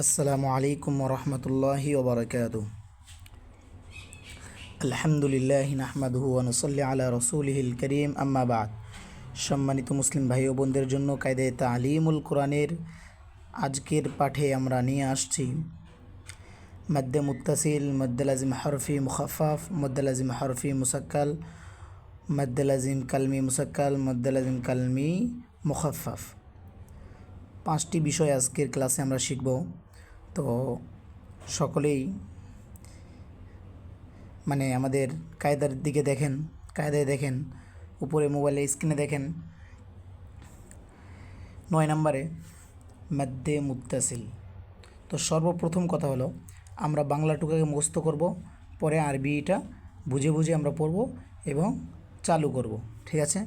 আসসালামু আলাইকুম রহমতুল্লাহি ওবরাকাতু। আলহামদুলিল্লাহ নাহমাদুহু ওয়ানুসল্লি আলা রসুলহিল করিম, আম্মা বাদ। সম্মানিত মুসলিম ভাই ও বোনদের জন্য কায়দে তালিমুল কোরআনের আজকের পাঠে আমরা নিয়ে আসছি মদ্দে মুত্তাসিল মদ্দালাজিম হরফি মুখাফাফ মদ্দালাজিম হরফি মুসাক্কাল মদ্দালাজিম কালমি মুসাক্কাল মদ্দালাজিম কালমি মুখাফাফ পাঁচটি বিষয় আজকের ক্লাসে আমরা শিখব। তো সকলেই মানে আমাদের কায়দার দিকে দেখেন, কায়দায় দেখেন, উপরে মোবাইলের স্ক্রিনে দেখেন। নয় নম্বরে মধ্যে মুত্তাসিল তো সর্বপ্রথম কথা হলো, আমরা বাংলাটুকাকে মুখস্থ করব, পরে আরবিটা বুঝে বুঝে আমরা পড়ব এবং চালু করব, ঠিক আছে?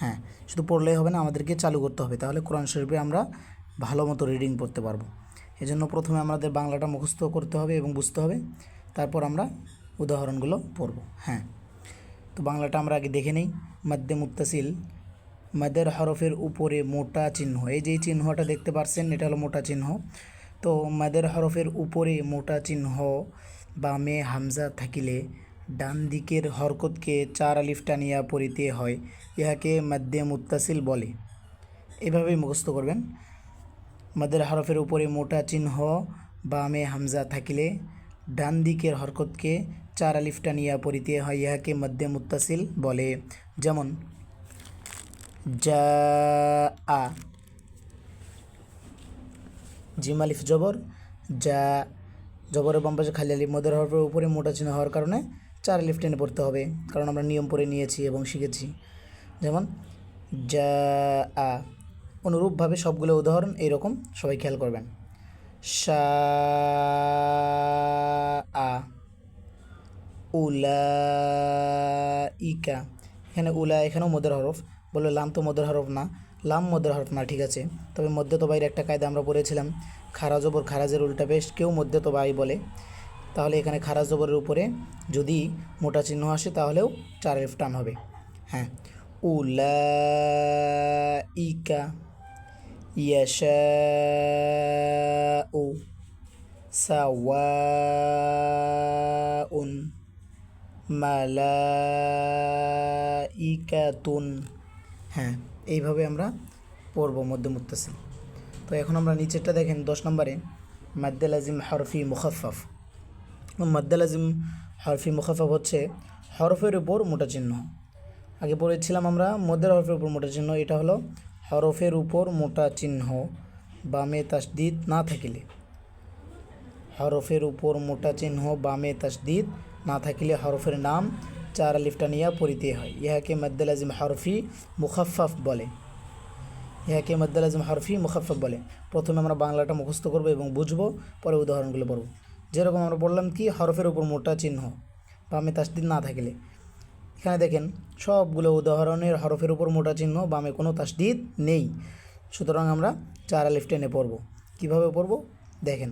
হ্যাঁ শুধু পড়লেই হবে না, আমাদেরকে চালু করতে হবে, তাহলে কোরআন শরীফে আমরা ভালো মতো রিডিং পড়তে পারব। এজন্য প্রথমে আমাদের বাংলাটা মুখস্থ করতে হবে এবং বুঝতে হবে। তারপর আমরা উদাহরণগুলো পড়ব। হ্যাঁ। তো বাংলাটা আমরা আগে দেখে নিই। মধ্যে মুত্তাসিল। মাদের হরফের উপরে মোটা চিহ্ন। এই যে চিহ্নটা দেখতে পাচ্ছেন এটা হলো মোটা চিহ্ন। তো মাদের হরফের উপরে মোটা চিহ্ন বামে হামজা থাকিলে ডান দিকের হরকতকে চার আলিফ টানিয়া পড়িতে হয়। ইহাকে মধ্যে মুত্তাসিল বলে। এভাবেই মুখস্থ করবেন। মাদের হরফের উপরে মোটা চিহ্ন বামে হামজা থাকিলে ডান দিকের হরকতকে চার আলিফ টানিয়া পড়িতে হয়, ইহাকে মধ্যে মুত্তাসিল বলে। যেমন যা আ। জিম আলিফ জবর যা জবরের বাম পাশে খালি আলিফ, মদের হরফের উপরে মোটা চিহ্ন হওয়ার কারণে চার আলিফ টেনে পড়তে হবে, কারণ আমরা নিয়ম পড়ে নিয়েছি এবং শিখেছি। যেমন যা আ। অনুরূপভাবে সবগুলো উদাহরণ এইরকম সবাই খেয়াল করবেন। সা আ উলা ইকা এখানে উলা এখানেও মদের হরফ। বলল লাম তো মদের হরফ না। লাম মদের হরফ না, ঠিক আছে। তবে মধ্যে তো বাইরে একটা কায়দা আমরা পড়েছিলাম। খারা জবর খারাজের উল্টা বেশ কেউ মধ্যে তো বাই বলে। তাহলে এখানে খারাজ জবরের উপরে যদি মোটা চিহ্ন আসে, তাহলেও চার এফ টান হবে। হ্যাঁ। উলা ইকা يشاء سواء মালাইকাতুন হ্যাঁ এইভাবে আমরা পড়ব মধ্য মুত্তাসিল তো এখন আমরা নিচেরটা দেখেন দশ নম্বরে মাদ্দাল আজিম হরফি মুখাফাফ মাদ্দাল আজিম হরফি মুখাফাফ হচ্ছে হরফের উপর মোটা চিহ্ন আগে পড়েছিলাম আমরা মধ্যের হরফের উপর মোটা চিহ্ন এটা হলো হরফের উপর মোটা চিহ্ন বামে তাসদিদ না থাকিলে। হরফের উপর মোটা চিহ্ন বামে তাসদিদ না থাকিলে হরফের নাম চার আলিফটা নিয়ে পড়িতে হয়। ইহাকে মদ্দাল আজিম হরফি মুখাফাফ বলে। ইহাকে মদ্দাল আজিম হরফি মুখাফাফ বলে। প্রথমে আমরা বাংলাটা মুখস্থ করব এবং বুঝব, পরে উদাহরণগুলো পড়ব। যেরকম আমরা বললাম কি, হরফের উপর মোটা চিহ্ন বামে তাসদিদ না থাকিলে। এখানে দেখেন সবগুলো উদাহরণের হরফের উপর মোটা চিহ্ন বামে কোনো তাসদিদ নেই সুতরাং আমরা চার আলিফ টেনে পড়ব কীভাবে পড়ব দেখেন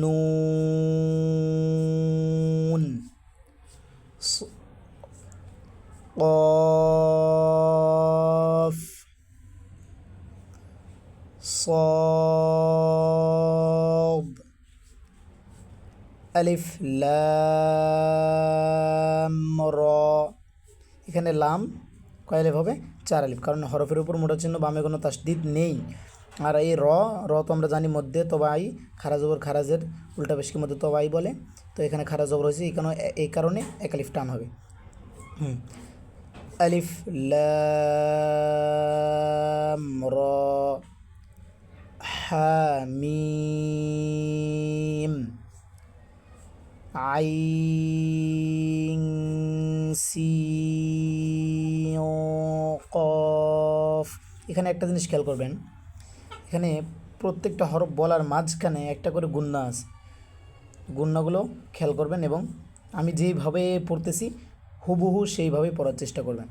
নুন কফ صاد আলিফ লাম র। এখানে লাম কয় আলিফ হবে? চার আলিফ। কারণ হরফের উপর মোটা চিহ্ন বামে কোনো তাসদিদ নেই। আর এই র র তো আমরা জানি মধ্যে তবাই খারা জবর খারাজের, উল্টা বেশকি মধ্যে তবাই বলে। তো এখানে খারা জবর হয়েছে কারণে, এই কারণে এক আলিফ টান হবে। হুম। আলিফ লাম র। হামিম। আইন কফ এখানে একটা জিনিস খেয়াল করবেন। এখানে প্রত্যেকটা হরফ বলার মাঝখানে একটা করে গুন্না আছে। গুন্নাগুলো খেয়াল করবেন এবং আমি যেইভাবে পড়তেছি, হুবহু সেইভাবে পড়ার চেষ্টা করবেন।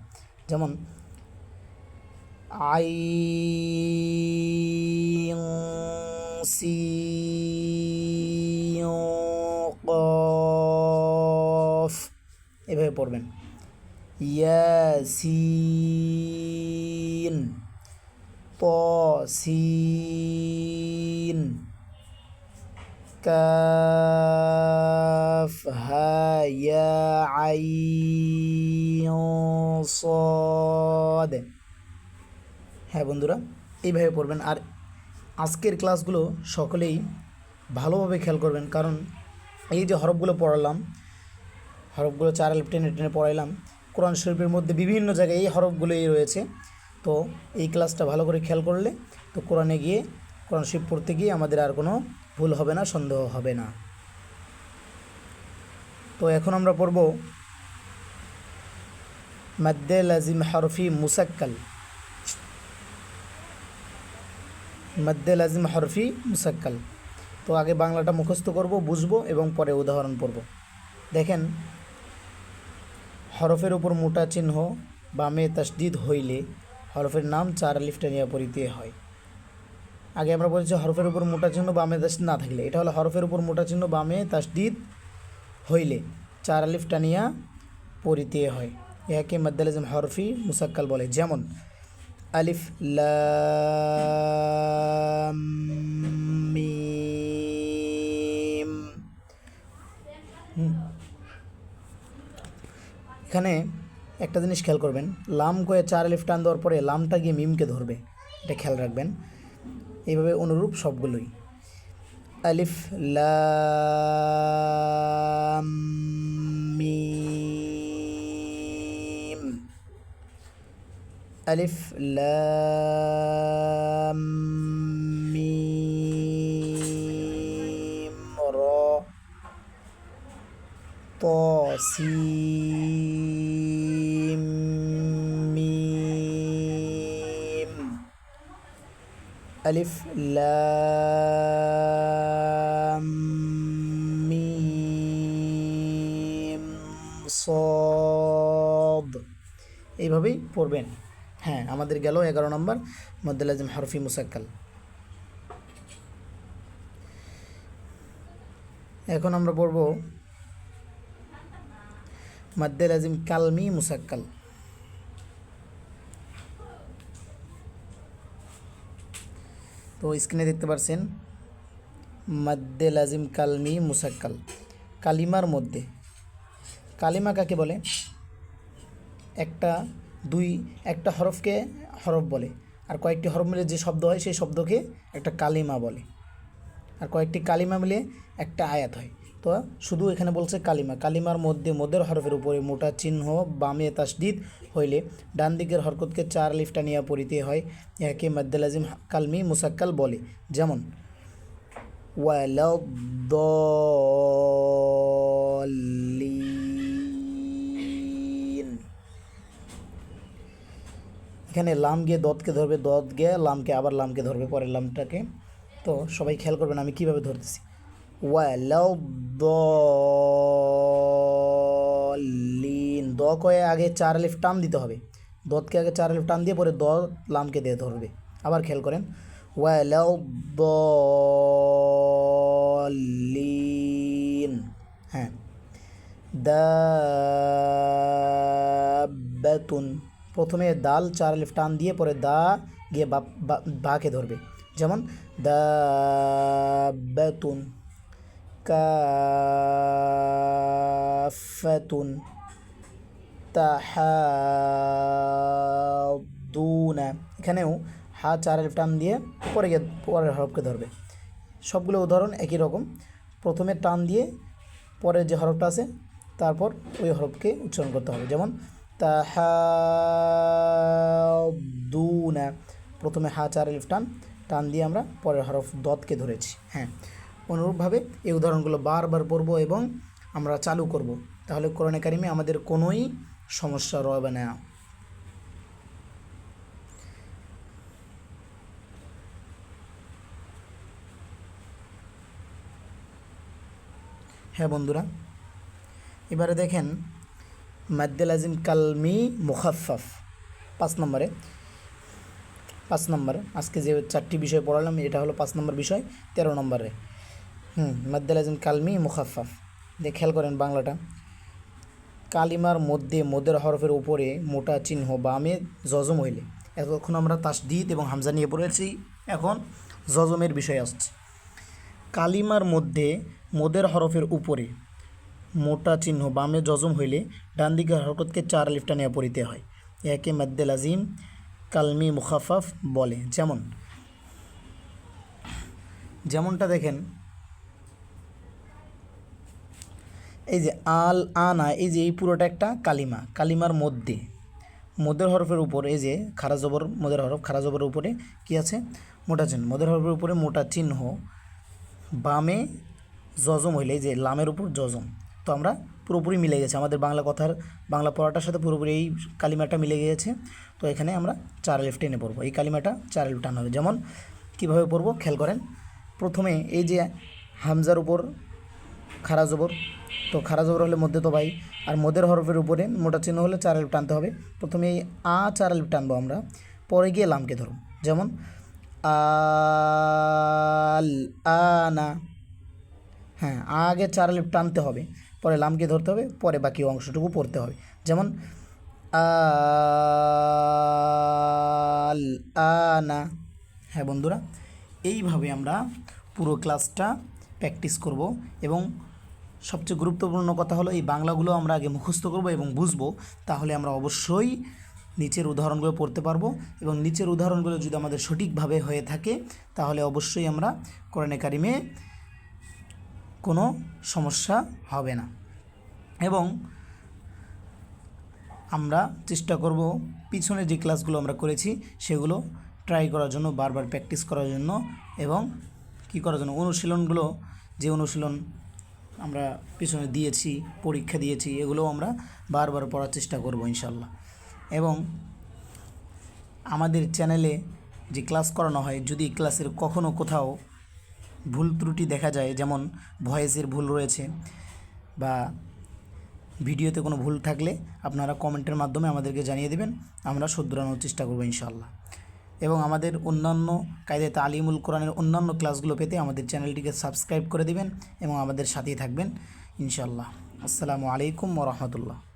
যেমন আই সি এভাবে পড়বেন। ইয়াসিন, তসিন, কাফ হা ইয়া আইন, সদ। হ্যাঁ বন্ধুরা, এইভাবে পড়বেন। আর আজকের ক্লাসগুলো সকলেই ভালোভাবে খেয়াল করবেন, কারণ এই যে হরফগুলো পড়ালাম হরফগুলো চার আলিফ টেনে টেনে পড়াইলাম। কোরআন শরীফের মধ্যে বিভিন্ন জায়গায় এই হরফগুলোই রয়েছে। তো এই ক্লাসটা ভালো করে খেয়াল করলে তো কোরআনে গিয়ে, কোরআন শরীফ পড়তে গিয়ে আমাদের আর কোনো ভুল হবে না, সন্দেহ হবে না। তো এখন আমরা পড়ব মাদ্দে লাজিম হরফি মুসাক্কাল। মাদ্দে লাজিম হরফি মুসাক্কাল। তো আগে বাংলাটা মুখস্থ করব, বুঝব এবং পরে উদাহরণ পড়ব। দেখেন হরফের উপর মোটা চিহ্ন বামে তাসদিদ হইলে হরফের নাম চার আলিফ টানিয়া পরিতে হয়। আগে আমরা বলেছি হরফের উপর মোটা চিহ্ন বামে তাসদিদ না থাকলে। এটা হলো হরফের উপর মোটা চিহ্ন বামে তাসদিদ হইলে চার আলিফ টানিয়া হয়। ইহাকে মাদ্দালিজম হরফি মুসাক্কাল বলে। যেমন আলিফ লাম মিম হুম। এখানে একটা জিনিস খেয়াল করবেন, লাম করে চার আলিফ টান দেওয়ার পরে লামটা গিয়ে মিমকে ধরবে, এটা খেয়াল রাখবেন। এইভাবে অনুরূপ সবগুলোই। আলিফ, লাম আলিফ, লাম, মিম, র, ত সিম আলিফ মিম সদ এইভাবেই পড়বেন। হ্যাঁ আমাদের গেল এগারো নম্বর মদ্দালাজিম হরফি মুসাক্কাল। এখন আমরা পড়ব মাদ্দে লাজিম কালমি মুসাক্কাল। তো স্ক্রিনে দেখতে পাচ্ছেন মাদ্দে লাজিম কালমি মুসাক্কাল। কালিমার মধ্যে। কালিমা কাকে বলে? একটা, দুই, একটা হরফকে হরফ বলে। আর কয়েকটি হরফ মিলে যে শব্দ হয়, সেই শব্দকে একটা কালিমা বলে। আর কয়েকটি কালিমা মিলে একটা আয়াত হয়। তো শুধু এখানে বলছে কালিমা। কালিমার মধ্যে মদের হরফের উপরে মোটা চিহ্ন, বামে তাসদিদ হইলে ডান দিকের হরকতকে চার লিফটা নিয়ে পড়িতে হয় ইহাকে মাদ্দালাজিম কালমি মুসাক্কাল বলে। যেমন এখানে লাম গিয়ে দতকে ধরবে দত গিয়ে লামকে আবার লামকে ধরবে পরের লামটাকে। তো সবাই খেয়াল করবেন আমি কীভাবে ধরতেছি। ওয়ালাদ্দলিন দ কয়ে আগে চার আলিফ টান দিতে হবে। দতকে আগে চার আলিফ টান দিয়ে পরে দ লামকে দিয়ে ধরবে। আবার খেয়াল করেন। ওয়ালাদ্দলিন হ্যাঁ। দাবাতুন। প্রথমে দাল চার আলিফ টান দিয়ে পরে দা গিয়ে বা বাকে ধরবে। যেমন দাবাতুন। কাফাতুন তাহাদুনা এখানেও হা চার আলিফ টান দিয়ে পরে গিয়ে পরের হরফকে ধরবে। সবগুলো উদাহরণ একই রকম। প্রথমে টান দিয়ে পরের যে হরফটা আছে, তারপর ওই হরফকে উচ্চারণ করতে হবে। যেমন, তাহাদুনা। প্রথমে হা চার আলিফ টান টান দিয়ে আমরা পরের হরফ দতকে ধরেছি। হ্যাঁ। অনুরূপভাবে এই উদাহরণগুলো বারবার পড়ব এবং আমরা চালু করব। তাহলে কোরআনে কারিমে আমাদের কোনোই সমস্যা রবে না। হ্যাঁ বন্ধুরা, এবারে দেখেন, মাদ্দেল আজিম কালমি মুখাফাফ পাঁচ নম্বরে। পাঁচ নম্বর, আজকে যে চারটি বিষয় পড়ালাম, এটা হলো পাঁচ নম্বর বিষয়, তেরো নম্বরে। হুম মাদ্দেল আজিম কালমি মুখাফাফ দিয়ে খেয়াল করেন বাংলাটা। কালিমার মধ্যে মোদের হরফের উপরে মোটা চিহ্ন বামে জজম হইলে। এতক্ষণ আমরা তাসদিদ এবং হামজা নিয়ে পড়েছি। এখন জজমের বিষয় আসছে। কালিমার মধ্যে মোদের হরফের উপরে মোটা চিহ্ন বামে জজম হইলে ডান দিকের হরকতকে চার লিফটা নিয়ে পড়িতে হয়। একে মাদ্দে লাজিম কালমি মুখাফাফ বলে। যেমন, যেমনটা দেখেন এই যে আল আনা এই যে এই পুরোটা একটা কালিমা, কালিমার মধ্যে। মদের হরফের উপর, এই যে খারা জবর, মদের হরফ, খারা জবরের উপরে কি আছে? মোটা চিহ্ন। মদের হরফের উপরে মোটা চিহ্ন, বামে জজম হইলে, এই যে লামের উপর জজম। তো আমরা পুরোপুরি মিলে গেছে। আমাদের বাংলা কথার, বাংলা পড়াটার সাথে পুরোপুরি এই কালিমাটা মিলে গিয়েছে। তো এখানে আমরা চার লিফ টেনে পড়ব। এই কালিমাটা চার লিফ টান হবে। যেমন কীভাবে পড়ব? খেয়াল করেন। প্রথমে এই যে হামজার উপর খারা জবর। তো খারা জবর হলে মধ্যে তো ভাই, আর মদের হরফের উপরে মোটা চিহ্ন হলে চার আলিফ টানতে হবে। প্রথমে এই আ চার আলিফ টানবো আমরা, পরে গিয়ে লামকে ধরব। যেমন, আল আনা হ্যাঁ আগে চার আলিফ টানতে হবে, পরে লামকে ধরতে হবে, পরে বাকি অংশটুকু পড়তে হবে। যেমন, আল আনা হ্যাঁ বন্ধুরা, এইভাবে আমরা পুরো ক্লাসটা প্র্যাকটিস করব এবং সবচেয়ে গুরুত্বপূর্ণ কথা হলো, এই বাংলাগুলো আমরা আগে মুখস্থ করব এবং বুঝব। তাহলে আমরা অবশ্যই নিচের উদাহরণগুলো পড়তে পারব এবং নিচের উদাহরণগুলো যদি আমাদের সঠিকভাবে হয়ে থাকে, তাহলে অবশ্যই আমরা কোরআনে কারিমে কোনো সমস্যা হবে না। এবং আমরা চেষ্টা করব পিছনে যে ক্লাসগুলো আমরা করেছি, সেগুলো ট্রাই করার জন্য, বারবার প্র্যাকটিস করার জন্য এবং কি করার জন্য, অনুশীলনগুলো, যে অনুশীলন আমরা পিছনে দিয়েছি, পরীক্ষা দিয়েছি, এগুলোও আমরা বারবার পড়ার চেষ্টা করব ইনশাল্লাহ। এবং আমাদের চ্যানেলে যে ক্লাস করানো হয়, যদি ক্লাসের কখনও কোথাও ভুল ত্রুটি দেখা যায়, যেমন ভয়েসের ভুল রয়েছে বা ভিডিওতে কোনো ভুল থাকলে আপনারা কমেন্টের মাধ্যমে আমাদেরকে জানিয়ে দেবেন, আমরা শুধরানোর চেষ্টা করব ইনশাল্লাহ। এবং আমাদের অন্যান্য কায়দায় তালিমুল কোরআনের অন্যান্য ক্লাসগুলো পেতে আমাদের চ্যানেলটিকে সাবস্ক্রাইব করে দিবেন এবং আমাদের সাথেই থাকবেন ইনশাল্লাহ আসসালামু আলাইকুম ওরহমতুল্লাহ